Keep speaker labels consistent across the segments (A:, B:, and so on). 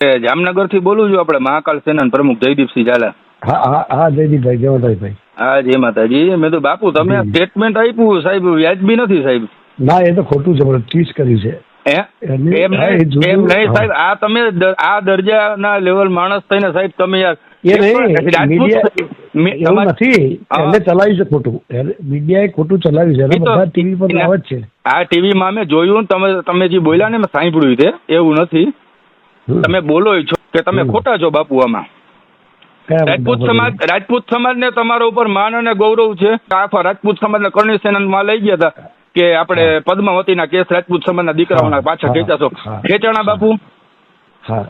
A: જામનગરથી બોલું છું આપણે મહાકાલ સેના પ્રમુખ જયદીપસિંહ ઝાલા.
B: હા હા હા જયદીપભાઈ જયવંતભાઈ
A: હા જય માતાજી. મેં તો બાપુ તમે સ્ટેટમેન્ટ આપ્યું સાહેબ વ્યાજબી નથી સાહેબ.
B: ના એ તો ખોટું ટ્વીટ કર્યું છે.
A: એમ નહીં એમ નહીં સાહેબ આ તમે આ દરજાના લેવલ માણસ થઈને સાહેબ તમે યાર મી-
B: ટીવી
A: માં અમે જોયું ને તમે તમે જે બોલ્યા ને સાંભળ્યું છે એવું નથી. તમે બોલો છો કે તમે ખોટા છો બાપુ આમાં. રાજપૂત સમાજ રાજપૂત સમાજ ને તમારા ઉપર માન અને ગૌરવ છે. આખા રાજપૂત સમાજને કરણી સેનામાં લઈ ગયા હતા કે આપણે પદ્માવતીના કેસ રાજપૂત સમાજના દીકરાઓના પાછા ખેંચા
B: છો.
A: ખેંચાણા બાપુ?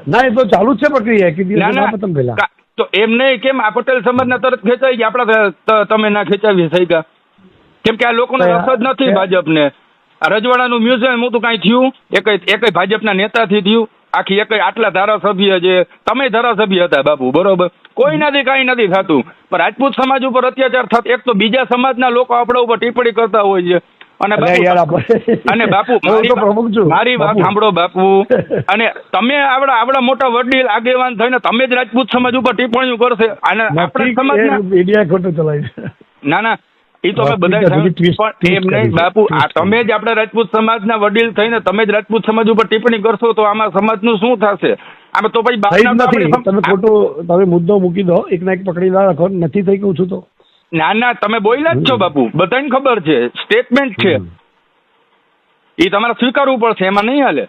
B: ના એ તો ચાલુ છે પ્રક્રિયા. એક
A: ના ના.
B: પેલા
A: તો એમ નહીં કેમ? આ પટેલ સમાજ ના તરત ખેંચાઈ ગયા. આપણા તમે ના ખેંચાવી થઈ ગયા કેમ કે આ લોકોને રસ જ નથી
B: ભાજપ
A: ભાજપને. આ રજવાડાનું મ્યુઝિયમ હું તો કાંઈ થયું? એકય એકય ભાજપના નેતાથી થયું. આખી એક આટલા ધારાસભ્ય છે તમે ધારાસભ્ય હતા બાપુ બરોબર? કોઈનાથી કાંઈ નથી થતું. પણ રાજપૂત સમાજ ઉપર અત્યાચાર થતો એક તો બીજા સમાજના લોકો આપણા ઉપર ટિપ્પણી કરતા હોય છે. અને અને બાપુ મારી વાત-. સાંભળો બાપુ. અને તમે આવડા આવડા મોટા વડીલ આગેવાન થઈને તમે જ રાજપૂત સમાજ ઉપર ટિપ્પણીઓ કરશે. અને આપણા
B: સમાજ ખોટું
A: ના ના. એ તો અમે
B: બાપુ,
A: બધા
B: ત્યાં બધી twist-
A: પણ એમ
B: twist
A: નહીં
B: કરી છે,
A: બાપુ આ તમે જ આપણા રાજપૂત સમાજના વડીલ થઈને તમે જ રાજપૂત સમાજ ઉપર ટિપ્પણી કરશો તો આમાં સમાજનું શું થશે? આમાં તો પછી
B: નથી. તમે ખોટો તમે મુદ્દો મૂકી દો એક ના એક પકડી ના રાખો નથી થઈ કહું છું તો.
A: ના ના તમે બોલ્યા જ છો. બાપુ. બધાને ખબર છે. સ્ટેટમેન્ટ છે. એ તમારે સ્વીકારવું પડશે એમાં નહીં હાલે.